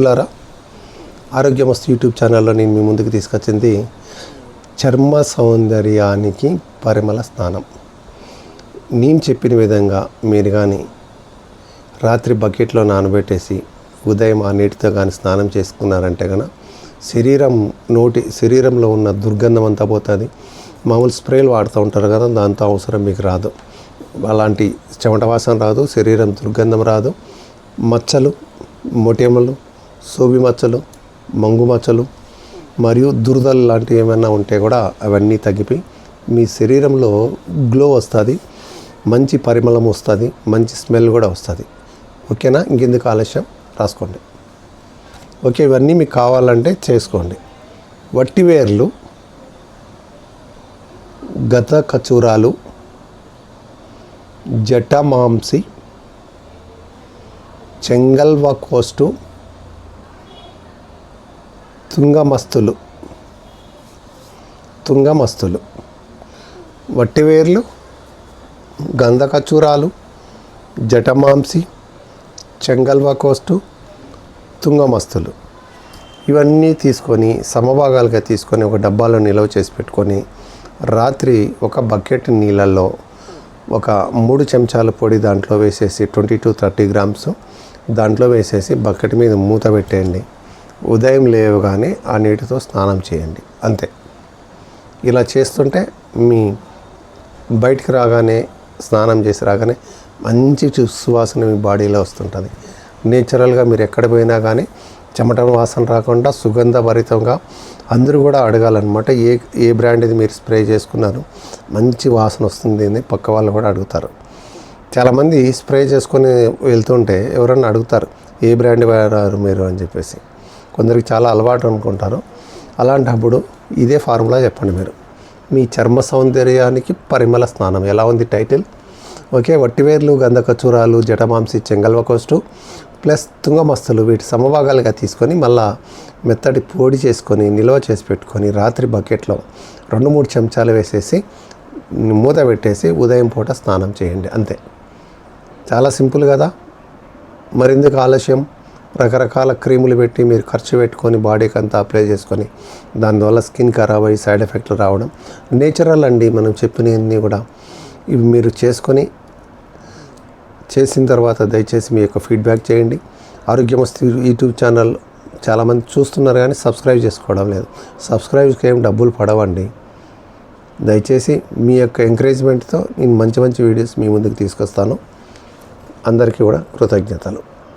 లారా ఆరోగ్యమస్తు YouTube ఛానల్లో నేను మీ ముందుకు తీసుకొచ్చింది చర్మ సౌందర్యానికి పరిమళ స్నానం. నేను చెప్పిన విధంగా మీరు కానీ రాత్రి బకెట్లో నానబెట్టేసి ఉదయం ఆ నీటితో కానీ స్నానం చేసుకున్నారంటే కనుక శరీరం నోటి శరీరంలో ఉన్న దుర్గంధం అంతా పోతుంది. మామూలు స్ప్రేలు వాడుతూ ఉంటారు కదా దాంతో అవసరం మీకు రాదు. అలాంటి చెమట వాసన రాదు శరీరం దుర్గంధం రాదు. మచ్చలు మొటిమలు సోబి మచ్చలు మంగు మచ్చలు మరియు దురదలు లాంటివి ఏమైనా ఉంటే కూడా అవన్నీ తగ్గిపోయి మీ శరీరంలో గ్లో వస్తుంది మంచి పరిమళం వస్తుంది మంచి స్మెల్ కూడా వస్తుంది. ఓకేనా? ఇంకెందుకు ఆలస్యం? రాసుకోండి. ఓకే ఇవన్నీ మీకు కావాలంటే చేసుకోండి. వట్టివేర్లు గత కచూరాలు జటమాంసి చెంగల్వ కోస్టు తుంగమస్తులు. తుంగమస్తులు. వట్టివేర్లు గంధకచూరాలు జటమాంసి చెంగల్వ కోస్టు తుంగమస్తులు. ఇవన్నీ తీసుకొని సమభాగాలుగా తీసుకొని ఒక డబ్బాలో నిల్వ చేసి పెట్టుకొని రాత్రి ఒక బకెట్ నీళ్ళల్లో ఒక మూడు చెంచాల పొడి దాంట్లో వేసేసి ట్వంటీ టు థర్టీ గ్రామ్స్ దాంట్లో వేసేసి బకెట్ మీద మూత పెట్టేయండి. ఉదయం లేవగానే ఆ నీటితో స్నానం చేయండి. అంతే. ఇలా చేస్తుంటే మీ బయటికి రాగానే స్నానం చేసి రాగానే మంచి సువాసన మీ బాడీలో వస్తుంటుంది. నేచురల్గా మీరు ఎక్కడ పోయినా కానీ చెమట వాసన రాకుండా సుగంధభరితంగా అందరూ కూడా అడగాలన్నమాట ఏ ఏ బ్రాండ్ ఇది మీరు స్ప్రే చేసుకున్నారు మంచి వాసన వస్తుంది అని పక్క వాళ్ళు కూడా అడుగుతారు. చాలామంది స్ప్రే చేసుకొని వెళ్తుంటే ఎవరన్నా అడుగుతారు ఏ బ్రాండ్ వాడారు మీరు అని చెప్పేసి. కొందరికి చాలా అలవాటు అనుకుంటారు అలాంటప్పుడు ఇదే ఫార్ములా చెప్పండి మీరు. మీ చర్మ సౌందర్యానికి పరిమళ స్నానం. ఎలా ఉంది టైటిల్? ఓకే వట్టివేర్లు గంధకచూరాలు జటమాంసి చెంగల్వ కోస్టు ప్లస్ తుంగమస్తులు వీటి సమభాగాలుగా తీసుకొని మళ్ళా మెత్తటి పొడి చేసుకొని నిల్వ చేసి పెట్టుకొని రాత్రి బకెట్లో రెండు మూడు చెంచాలు వేసేసి మూత పెట్టేసి ఉదయం పూట స్నానం చేయండి. అంతే. చాలా సింపుల్ కదా? మరెందుకు ఆలస్యం? రకరకాల క్రీములు పెట్టి మీరు ఖర్చు పెట్టుకొని బాడీకి అంతా అప్లై చేసుకొని దానివల్ల స్కిన్ ఖరాబ్ అయ్యి సైడ్ ఎఫెక్ట్లు రావడం. నేచురల్ అండి మనం చెప్పినవన్నీ కూడా. ఇవి మీరు చేసుకొని చేసిన తర్వాత దయచేసి మీ యొక్క ఫీడ్బ్యాక్ చేయండి. ఆరోగ్యమస్తు యూట్యూబ్ ఛానల్ చాలామంది చూస్తున్నారు కానీ సబ్స్క్రైబ్ చేసుకోవడం లేదు. సబ్స్క్రైబ్కి ఏం డబ్బులు పడవండి. దయచేసి మీ యొక్క ఎంకరేజ్మెంట్తో నేను మంచి మంచి వీడియోస్ మీ ముందుకు తీసుకొస్తాను. అందరికీ కూడా కృతజ్ఞతలు.